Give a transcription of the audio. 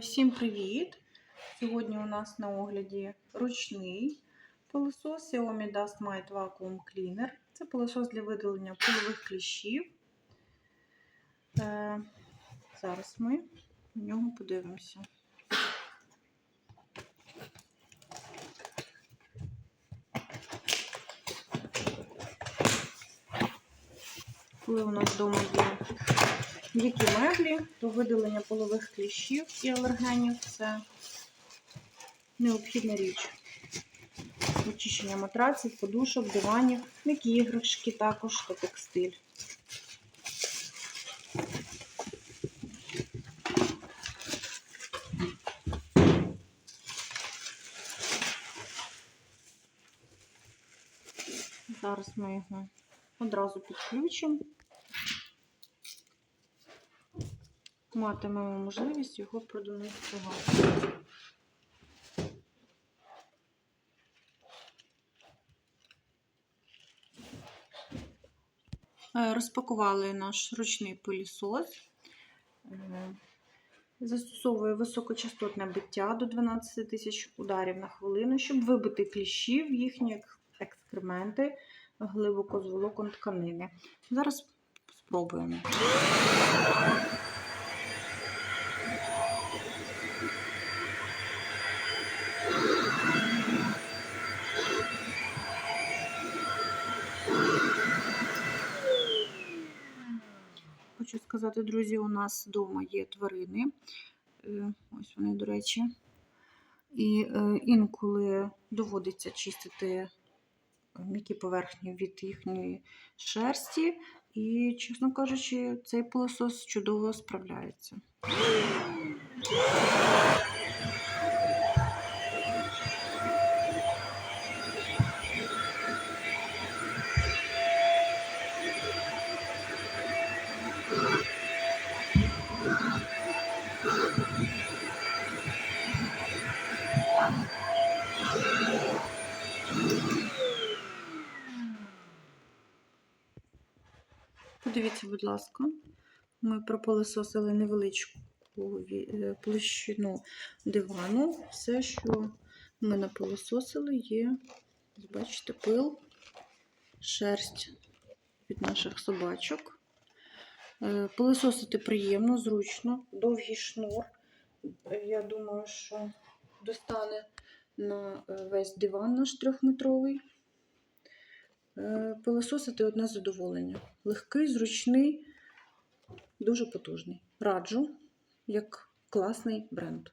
Всім привіт! Сьогодні у нас на огляді ручний пилосос Xiaomi Dust Mite Vacuum Cleaner. Це пилосос для видалення пилових кліщів. Е, зараз ми на нього подивимося. Коли у нас вдома є які меблі, то видалення полових кліщів і алергенів це необхідна річ. Очищення матраців, подушок, диванів, м'які іграшки також та текстиль. Зараз ми його одразу підключимо. Матимемо можливість його продемонструвати. Е, Розпакували наш ручний пилісос. Е, Застосовує високочастотне биття до 12 тисяч ударів на хвилину, щоб вибити кліщів, їхні екскременти глибоко з волокон тканини. Зараз спробуємо. Хочу сказати, друзі, у нас вдома є тварини. Е, Ось вони, до речі. І е, інколи доводиться чистити м'які поверхні від їхньої шерсті. І, чесно кажучи, цей пилосос чудово справляється. Подивіться, будь ласка, ми пропилисосили невеличку е, площину дивану. Все, що ми напилососили, є, бачите, пил, шерсть від наших собачок. Е, Пилисосити приємно, зручно, довгий шнур. Я думаю, що достане на е, весь диван наш трьохметровий. Е, Пилососити одне задоволення. Легкий, зручний, дуже потужний. Раджу як класний бренд.